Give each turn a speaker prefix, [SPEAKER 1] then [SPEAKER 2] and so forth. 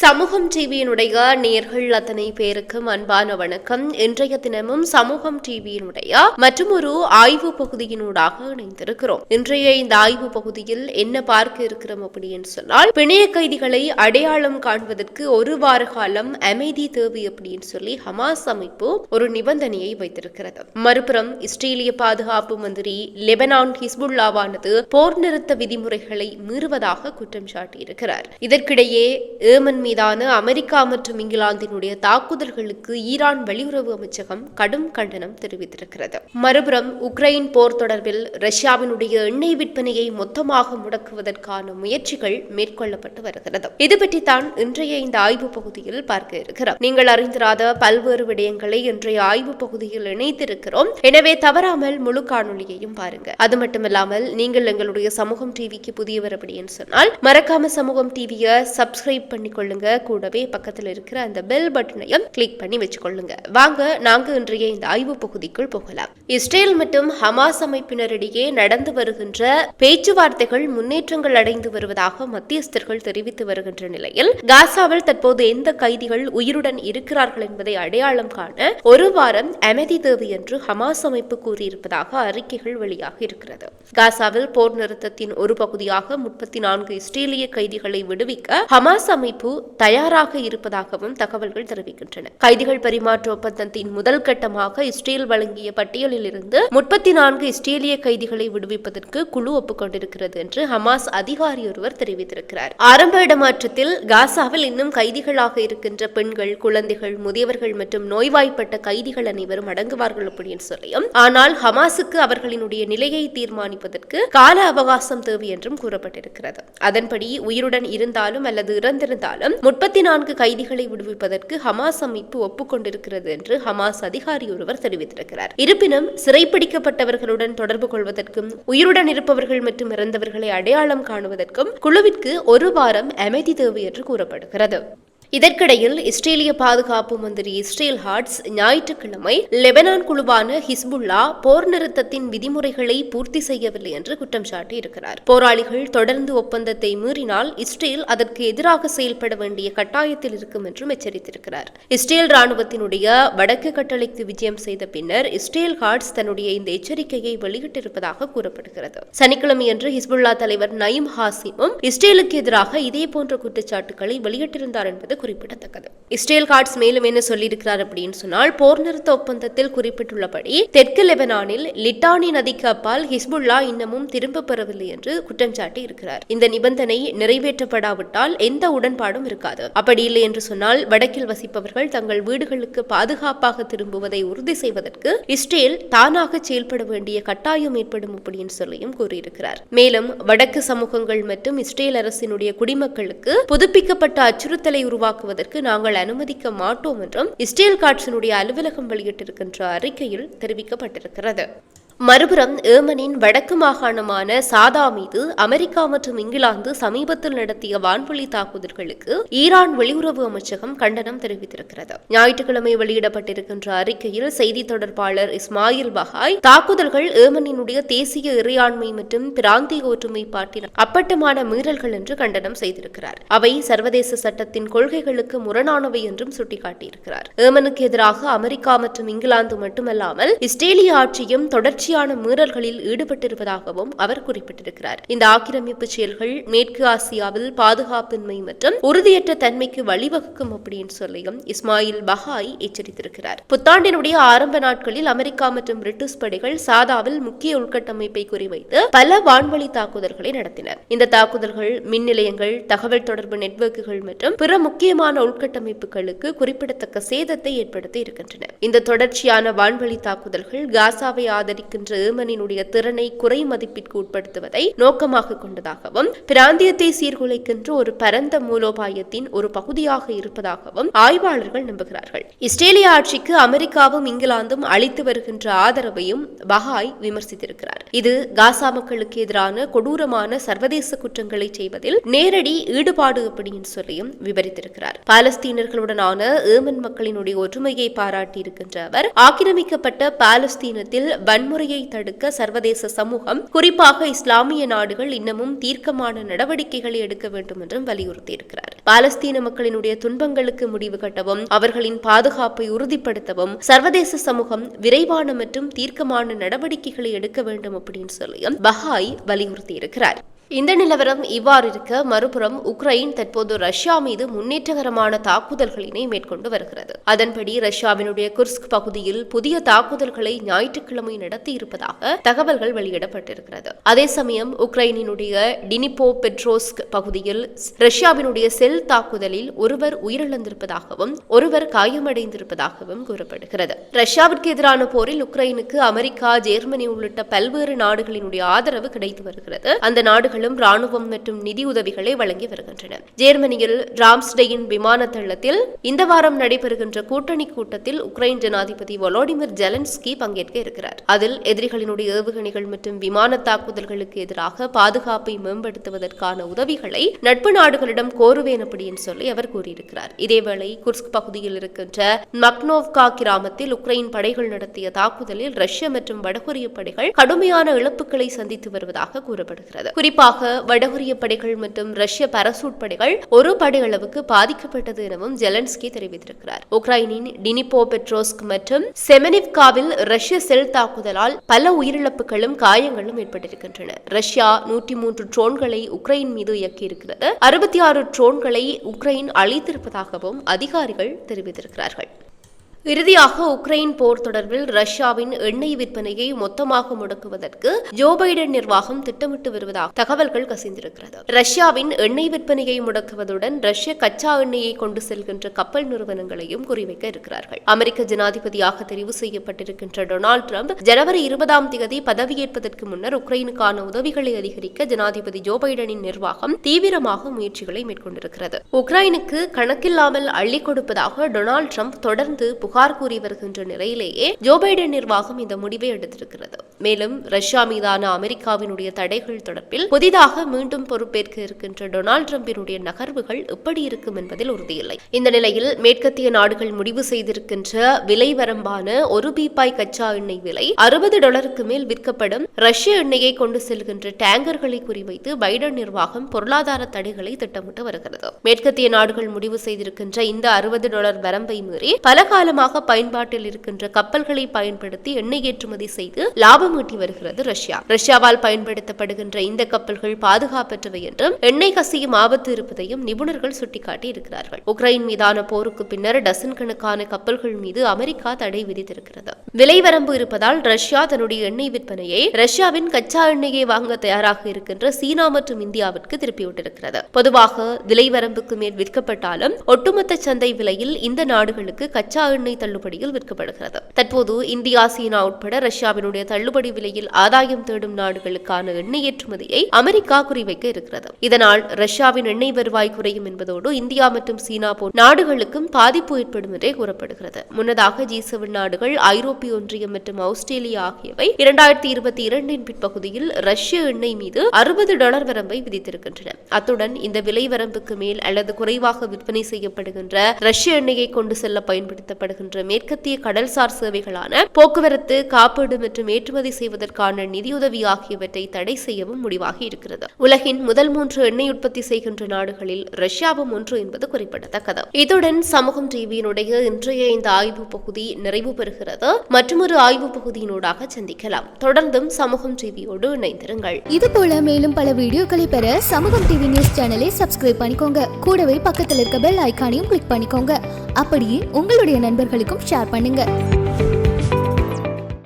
[SPEAKER 1] சமூகம் டிவியினுடைய நேர்கள் அத்தனை பேருக்கும் அன்பான வணக்கம். இன்றைய தினமும் சமூகம் டிவியினுடைய மற்றும் ஒரு ஆய்வு பகுதியினூடாக இணைந்திருக்கிறோம். இன்றைய இந்த ஆய்வு பகுதியில் என்ன பார்க்க இருக்கிறோம் அப்படின்னு சொன்னால் பிணைய கைதிகளை அடையாளம் காண்பதற்கு ஒரு வார காலம் அமைதி தேவை அப்படின்னு சொல்லி ஹமாஸ் அமைப்பு ஒரு நிபந்தனையை வைத்திருக்கிறது. மறுபுறம் இஸ்ரேலிய பாதுகாப்பு மந்திரி லெபனான் ஹிஸ்புல்லாவானது போர் நிறுத்த விதிமுறைகளை மீறுவதாக குற்றம் சாட்டியிருக்கிறார். இதற்கிடையே ஏமன் மீதான அமெரிக்கா மற்றும் இங்கிலாந்தினுடைய தாக்குதல்களுக்கு ஈரான் வெளியுறவு அமைச்சகம் கடும் கண்டனம் தெரிவித்திருக்கிறது. மறுபுறம் உக்ரைன் போர் தொடர்பில் ரஷ்யாவினுடைய எண்ணெய் விற்பனையை மொத்தமாக முடக்குவதற்கான முயற்சிகள் மேற்கொள்ளப்பட்டு வருகிறது. இது பற்றித்தான் இன்றைய இந்த ஆய்வு பகுதியில் பார்க்க இருக்கிறோம். நீங்கள் அறிந்திராத பல்வேறு விடயங்களை இன்றைய ஆய்வு பகுதியில் இணைத்திருக்கிறோம் எனவே தவறாமல் முழு காணொலியையும் பாருங்க. அது மட்டுமில்லாமல் நீங்கள் எங்களுடைய சமூகம் டிவிக்கு புதியவர் அப்படின்னு சொன்னால் மறக்காம சமூகம் டிவியை சப்ஸ்கிரைப் பண்ணிக்கொள்ளுங்க. கூடவே பக்கத்தில் இருக்கிற அந்த பெல் பட்டனையும் கிளிக் பண்ணி வச்சுக்கொள்ளுங்க. வாங்க நாங்க இன்றைய இந்த ஆய்வு பகுதிக்குள் போகலாம். இஸ்ரேல் மற்றும் ஹமாஸ் அமைப்பினரிடையே நடந்து வருகின்ற பேச்சுவார்த்தைகள் முன்னேற்றங்கள் அடைந்து வருவதாக மத்தியஸ்தர்கள் தெரிவித்து வருகின்ற நிலையில் காசாவில் தற்போது எந்த கைதிகள் உயிருடன் இருக்கிறார்கள் என்பதை அடையாளம் காண ஒரு வாரம் அமைதி தேவை என்று ஹமாஸ் அமைப்பு கூறியிருப்பதாக அறிக்கைகள் வெளியாக இருக்கிறது. காசாவில் போர் நிறுத்தத்தின் ஒரு பகுதியாக முப்பத்தி நான்கு இஸ்ரேலிய கைதிகளை விடுவிக்க ஹமாஸ் அமைப்பு தயாராக இருப்பதாகவும் தகவல்கள் தெரிவிக்கின்றன. கைதிகள் பரிமாற்ற ஒப்பந்தத்தின் முதல் கட்டமாக இஸ்ரேல் வழங்கிய பட்டியலில் இருந்து முப்பத்தி நான்கு இஸ்ரேலிய கைதிகளை விடுவிப்பதற்கு குழு ஒப்புக்கொண்டிருக்கிறது என்று ஹமாஸ் அதிகாரி ஒருவர் தெரிவித்திருக்கிறார். ஆரம்ப இடமாற்றத்தில் காசாவில் இன்னும் கைதிகளாக இருக்கின்ற பெண்கள் குழந்தைகள் முதியவர்கள் மற்றும் நோய்வாய்ப்பட்ட கைதிகள் அனைவரும் அடங்குவார்கள் அப்படின்னு சொல்லியும் ஆனால் ஹமாஸுக்கு அவர்களினுடைய நிலையை தீர்மானிப்பதற்கு கால அவகாசம் தேவை என்றும் கூறப்பட்டிருக்கிறது. அதன்படி உயிருடன் இருந்தாலும் அல்லது இறந்திருந்தாலும் முப்பத்தி நான்கு கைதிகளை விடுவிப்பதற்கு ஹமாஸ் அமைப்பு ஒப்புக்கொண்டிருக்கிறது என்று ஹமாஸ் அதிகாரி ஒருவர் தெரிவித்திருக்கிறார். இருப்பினும் சிறைப்பிடிக்கப்பட்டவர்களுடன் தொடர்பு கொள்வதற்கும் உயிருடன் இருப்பவர்கள் மற்றும் இறந்தவர்களை அடையாளம் காணுவதற்கும் குழுவிற்கு ஒரு வாரம் அமைதி தேவை என்று கூறப்படுகிறது. இதற்கிடையில் இஸ்ரேலிய பாதுகாப்பு மந்திரி இஸ்ரேல் ஹார்ட்ஸ் ஞாயிற்றுக்கிழமை லெபனான் குழுவான ஹிஸ்புல்லா போர் நிறுத்தத்தின் விதிமுறைகளை பூர்த்தி செய்யவில்லை என்று குற்றம் சாட்டியிருக்கிறார். போராளிகள் தொடர்ந்து ஒப்பந்தத்தை மீறினால் இஸ்ரேல் அதற்கு எதிராக செயல்பட வேண்டிய கட்டாயத்தில் இருக்கும் என்றும் எச்சரித்திருக்கிறார். இஸ்ரேல் ராணுவத்தினுடைய வடக்கு கட்டளைக்கு விஜயம் செய்த பின்னர் இஸ்ரேல் ஹார்ட்ஸ் தன்னுடைய இந்த எச்சரிக்கையை வெளியிட்டிருப்பதாக கூறப்படுகிறது. சனிக்கிழமையன்று ஹிஸ்புல்லா தலைவர் நயிம் ஹாசிமும் இஸ்ரேலுக்கு எதிராக இதே போன்ற குற்றச்சாட்டுகளை வெளியிட்டிருந்தார் என்பது குறிப்பிடத்தக்கது. இஸ்ரேல் கார்ட்ஸ் மேலும் என்ன சொல்லியிருக்கிறார் அப்படின்னு சொன்னால் போர் நிறுத்த ஒப்பந்தத்தில் குறிப்பிட்டுள்ளபடி தெற்கு லெபனானில் லிட்டானி நதிக்கு அப்பால் ஹிஸ்புல்லா இன்னமும் திரும்ப பெறவில்லை என்று குற்றம் சாட்டி இருக்கிறார் இந்த நிபந்தனை நிறைவேற்றப்படாவிட்டால் எந்த உடன்பாடும் இருக்காது. அப்படி இல்லை என்று சொன்னால் வடக்கில் வசிப்பவர்கள் தங்கள் வீடுகளுக்கு பாதுகாப்பாக திரும்புவதை உறுதி செய்வதற்கு இஸ்ரேல் தானாக செயல்பட வேண்டிய கட்டாயம் ஏற்படும் அப்படின்னு சொல்லியும் கூறியிருக்கிறார். மேலும் வடக்கு சமூகங்கள் மற்றும் இஸ்ரேல் அரசினுடைய குடிமக்களுக்கு புதுப்பிக்கப்பட்ட அச்சுறுத்தலை உருவாக்க உருவாக்குவதற்கு நாங்கள் அனுமதிக்க மாட்டோம் என்றும் இஸ்ரேல் காட்சியினுடைய அலுவலகம் வெளியிட்டிருக்கின்ற அறிக்கையில் தெரிவிக்கப்பட்டிருக்கிறது. மறுபுறம் ஏமனின் வடக்கு மாகாணமான சாதா மீது அமெரிக்கா மற்றும் இங்கிலாந்து சமீபத்தில் நடத்திய வான்வழி தாக்குதல்களுக்கு ஈரான் வெளியுறவு அமைச்சகம் கண்டனம் தெரிவித்திருக்கிறது. ஞாயிற்றுக்கிழமை வெளியிடப்பட்டிருக்கின்ற அறிக்கையில் செய்தி தொடர்பாளர் இஸ்மாயில் பஹாய் தாக்குதல்கள் ஏமனினுடைய தேசிய இறையாண்மை மற்றும் பிராந்திய ஒற்றுமைப்பாட்டின் அப்பட்டமான மீறல்கள் என்று கண்டனம் செய்திருக்கிறார். அவை சர்வதேச சட்டத்தின் கொள்கைகளுக்கு முரணானவை என்றும் சுட்டிக்காட்டியிருக்கிறார். ஏமனுக்கு எதிராக அமெரிக்கா மற்றும் இங்கிலாந்து மட்டுமல்லாமல் இஸ்ரேலிய ஆட்சியும் தொடர்ச்சி தொடர்ச்சியான மீறல்களில் ஈடுபட்டிருப்பதாகவும் அவர் குறிப்பிட்டிருக்கிறார். இந்த ஆக்கிரமிப்பு செயல்கள் மேற்கு ஆசியாவில் பாதுகாப்பின்மை மற்றும் உறுதியற்ற தன்மைக்கு வழிவகுக்கும் அப்படின்னு சொல்லியும் இஸ்மாயில் பஹாய் எச்சரித்திருக்கிறார். புத்தாண்டினுடைய ஆரம்ப நாட்களில் அமெரிக்கா மற்றும் பிரிட்டிஷ் படைகள் சாதாவில் முக்கிய உள்கட்டமைப்பை குறிவைத்து பல வான்வழி தாக்குதல்களை நடத்தினர். இந்த தாக்குதல்கள் மின் நிலையங்கள் தகவல் தொடர்பு நெட்வொர்க்குகள் மற்றும் பிற முக்கியமான உள்கட்டமைப்புகளுக்கு குறிப்பிடத்தக்க சேதத்தை ஏற்படுத்தி இருக்கின்றன. இந்த தொடர்ச்சியான வான்வழி தாக்குதல்கள் காசாவை ஆதரிக்க இருக்கின்ற ஏமனினுடைய திறனை குறை மதிப்பிற்கு உட்படுத்துவதை நோக்கமாக கொண்டதாகவும் பிராந்தியத்தை சீர்குலைக்கின்ற ஒரு பரந்த மூலோபாயத்தின் ஒரு பகுதியாக இருப்பதாகவும் ஆய்வாளர்கள் நம்புகிறார்கள். இஸ்ரேலிய ஆட்சிக்கு அமெரிக்காவும் இங்கிலாந்தும் அளித்து வருகின்ற ஆதரவையும் பஹாய் விமர்சித்திருக்கிறார். இது காசா மக்களுக்கு எதிரான கொடூரமான சர்வதேச குற்றங்களை செய்வதில் நேரடி ஈடுபாடு அப்படின்னு சொல்லியும் விவரித்திருக்கிறார். பாலஸ்தீனர்களுடனான ஏமன் மக்களினுடைய ஒற்றுமையை பாராட்டியிருக்கின்ற அவர் ஆக்கிரமிக்கப்பட்ட பாலஸ்தீனத்தில் வன்முறை வன்முறையை தடுக்க சர்வதேச சமூகம் குறிப்பாக இஸ்லாமிய நாடுகள் இன்னமும் தீர்க்கமான நடவடிக்கைகளை எடுக்க வேண்டும் என்றும் வலியுறுத்தியிருக்கிறார். பாலஸ்தீன மக்களினுடைய துன்பங்களுக்கு முடிவு கட்டவும் அவர்களின் பாதுகாப்பை உறுதிப்படுத்தவும் சர்வதேச சமூகம் விரைவான மற்றும் தீர்க்கமான நடவடிக்கைகளை எடுக்க வேண்டும் அப்படின்னு சொல்லியும் பஹாய் வலியுறுத்தியிருக்கிறார். இந்த நிலவரம் இவ்வாறு இருக்க மறுபுறம் உக்ரைன் தற்போது ரஷ்யா மீது முன்னேற்றகரமான தாக்குதல்களினை மேற்கொண்டு வருகிறது. அதன்படி ரஷ்யாவினுடைய குர்ஸ்க் பகுதியில் புதிய தாக்குதல்களை ஞாயிற்றுக்கிழமை நடத்தி இருப்பதாக தகவல்கள் வெளியிடப்பட்டிருக்கிறது. அதே சமயம் உக்ரைனினுடைய டினிபோ பெட்ரோஸ்க் பகுதியில் ரஷ்யாவினுடைய செல் தாக்குதலில் ஒருவர் உயிரிழந்திருப்பதாகவும் ஒருவர் காயமடைந்திருப்பதாகவும் கூறப்படுகிறது. ரஷ்யாவிற்கு எதிரான போரில் உக்ரைனுக்கு அமெரிக்கா ஜெர்மனி உள்ளிட்ட பல்வேறு நாடுகளினுடைய ஆதரவு கிடைத்து வருகிறது. அந்த நாடுகள் நாடுகளும் ராணுவம் மற்றும் நிதி உதவிகளை வழங்கி வருகின்றன ஜெர்மனியில் ராம்ஸ்டெயின் விமான தளத்தில் இந்த வாரம் நடைபெறுகின்ற கூட்டணி கூட்டத்தில் உக்ரைன் ஜனாதிபதி வொலோடிமிர் ஜெலன்ஸ்கி பங்கேற்க இருக்கிறார். அதில் எதிரிகளினுடைய ஏவுகணைகள் மற்றும் விமான தாக்குதல்களுக்கு எதிராக பாதுகாப்பை மேம்படுத்துவதற்கான உதவிகளை நட்பு நாடுகளிடம் கோருவேன் அப்படின்னு சொல்லி அவர் கூறியிருக்கிறார். இதேவேளை குர்ஸ்க் பகுதியில் இருக்கின்ற மக்னோவ்கா கிராமத்தில் உக்ரைன் படைகள் நடத்திய தாக்குதலில் ரஷ்ய மற்றும் வடகொரிய படைகள் கடுமையான இழப்புகளை சந்தித்து வருவதாக கூறப்படுகிறது. குறிப்பாக குறிப்பாக வடகொரிய படைகள் மற்றும் ரஷ்ய பரசூட் படைகள் ஒரு படையளவுக்கு பாதிக்கப்பட்டது எனவும் ஜெலன்ஸ்கி தெரிவித்திருக்கிறார். உக்ரைனின் டினிபோ பெட்ரோஸ்க் மற்றும் செமனிவ்காவில் ரஷ்ய செல் தாக்குதலால் பல உயிரிழப்புகளும் காயங்களும் ஏற்பட்டிருக்கின்றன. ரஷ்யா நூற்றி மூன்று ட்ரோன்களை உக்ரைன் மீது இயக்கியிருக்கிறது. அறுபத்தி ஆறு ட்ரோன்களை உக்ரைன் அழித்திருப்பதாகவும் அதிகாரிகள் தெரிவித்திருக்கிறார்கள். இறுதியாக உக்ரைன் போர் தொடர்பில் ரஷ்யாவின் எண்ணெய் விற்பனையை மொத்தமாக முடக்குவதற்கு ஜோ பைடன் நிர்வாகம் திட்டமிட்டு வருவதாக தகவல்கள் கசிந்திருக்கிறது. ரஷ்யாவின் எண்ணெய் விற்பனையை முடக்குவதுடன் ரஷ்ய கச்சா எண்ணெயை கொண்டு செல்கின்ற கப்பல் நிறுவனங்களையும் குறிவைக்க இருக்கிறார்கள். அமெரிக்க ஜனாதிபதியாக தெரிவு செய்யப்பட்டிருக்கின்ற டொனால்டு டிரம்ப் ஜனவரி இருபதாம் தேதி பதவியேற்பதற்கு முன்னர் உக்ரைனுக்கான உதவிகளை அதிகரிக்க ஜனாதிபதி ஜோ பைடனின் நிர்வாகம் தீவிரமாக முயற்சிகளை மேற்கொண்டிருக்கிறது. உக்ரைனுக்கு கணக்கில்லாமல் அள்ளி கொடுப்பதாக டொனால்டு டிரம்ப் தொடர்ந்து புகார் புகார் கூறி வருகின்ற நிலையிலேயே ஜோ பைடன் நிர்வாகம் இந்த முடிவை எடுத்திருக்கிறது. மேலும் ரஷ்யா மீதான அமெரிக்காவினுடைய தடைகள் தொடர்பில் புதிதாக மீண்டும் பொறுப்பேற்க இருக்கின்ற டொனால்டு டிரம்பினுடைய நகர்வுகள் எப்படி இருக்கும் என்பதில் உறுதியில்லை. இந்த நிலையில் மேற்கத்திய நாடுகள் முடிவு செய்திருக்கின்ற விலை வரம்பான ஒரு பீப்பாய் கச்சா எண்ணெய் விலை அறுபது டாலருக்கு மேல் விற்கப்படும் ரஷ்ய எண்ணெயை கொண்டு செல்கின்ற டேங்கர்களை குறிவைத்து பைடன் நிர்வாகம் பொருளாதார தடைகளை திட்டமிட்டு வருகிறது. மேற்கத்திய நாடுகள் முடிவு செய்திருக்கின்ற இந்த அறுபது டாலர் வரம்பை மீறி பல காலமாக அதிகமாக பயன்பாட்டில் இருக்கின்ற கப்பல்களை பயன்படுத்தி எண்ணெய் ஏற்றுமதி செய்து லாபம் ஈட்டி வருகிறது ரஷ்யா. ரஷ்யாவால் பயன்படுத்தப்படுகின்ற இந்த கப்பல்கள் பாதுகாப்பற்றவை என்றும் எண்ணெய் கசியும் ஆபத்து இருப்பதையும் நிபுணர்கள் சுட்டிக்காட்டி இருக்கிறார்கள். உக்ரைன் மீதான போருக்கு பின்னர் டசன் கணக்கான கப்பல்கள் மீது அமெரிக்கா தடை விதித்திருக்கிறது. விலைவரம்பு இருப்பதால் ரஷ்யா தன்னுடைய எண்ணெய் விற்பனையை ரஷ்யாவின் கச்சா எண்ணெயை வாங்க தயாராக இருக்கின்ற சீனா மற்றும் இந்தியாவிற்கு திருப்பிவிட்டிருக்கிறது. பொதுவாக விலைவரம்புக்கு மேல் விற்கப்பட்டாலும் ஒட்டுமொத்த சந்தை விலையில் இந்த நாடுகளுக்கு கச்சா எண்ணெய் தள்ளுபடியில் விற்கப்படுகிறது. தற்போது இந்தியா சீனா உட்பட ரஷ்யாவினுடைய தள்ளுபடி விலையில் ஆதாயம் தேடும் நாடுகளுக்கான எண்ணெய் ஏற்றுமதியை அமெரிக்கா குறிவைக்க இருக்கிறது. இதனால் ரஷ்யாவின் எண்ணெய் வருவாய் குறையும் என்பதோடு இந்தியா மற்றும் சீனா போன்ற நாடுகளுக்கும் பாதிப்பு ஏற்படும் என்றே கூறப்படுகிறது. முன்னதாக ஜி செவன் நாடுகள் ஐரோப்பிய ஒன்றியம் மற்றும் ஆஸ்திரேலியா ஆகியவை இரண்டாயிரத்தி இருபத்தி இரண்டின் பிற்பகுதியில் ரஷ்ய எண்ணெய் மீது அறுபது டாலர் வரம்பை விதித்திருக்கின்றன. அத்துடன் இந்த விலை வரம்புக்கு மேல் அல்லது குறைவாக விற்பனை செய்யப்படுகின்ற ரஷ்ய எண்ணெயை கொண்டு செல்ல பயன்படுத்தப்படுகின்ற மேற்கத்திய கடல்சார் சேவைகளான போக்குவரத்து காப்பீடு மற்றும் ஏற்றுமதி செய்வதற்கான நிதியுதவி ஆகியவற்றை தடை செய்யவும் முடிவாகி இருக்கிறது. உலகின் முதல் மூன்று எண்ணெய் உற்பத்தி செய்கின்ற நாடுகளில் ரஷ்யாவும் ஒன்று என்பது குறிப்பிடத்தக்கது. இத்துடன் சமூகம் டிவியினுடைய இன்றைய இந்த ஆய்வு பகுதி நிறைவு பெறுகிறது. மற்றொரு ஆய்வு பகுதியினூடாக சந்திக்கலாம். தொடர்ந்தும் சமூகம் டிவியோடு இணைந்திருங்கள்.
[SPEAKER 2] இது போல மேலும் பல வீடியோக்களை பெற சமூகம் டிவி நியூஸ் சேனலை சப்ஸ்கிரைப் பண்ணிக்கோங்க. கூடவே பக்கத்தில் இருக்க பெல் ஐக்கானையும் கிளிக் பண்ணிக்கோங்க. அப்படியே உங்களுடைய நண்பர்களுக்கும் ஷேர் பண்ணுங்கள்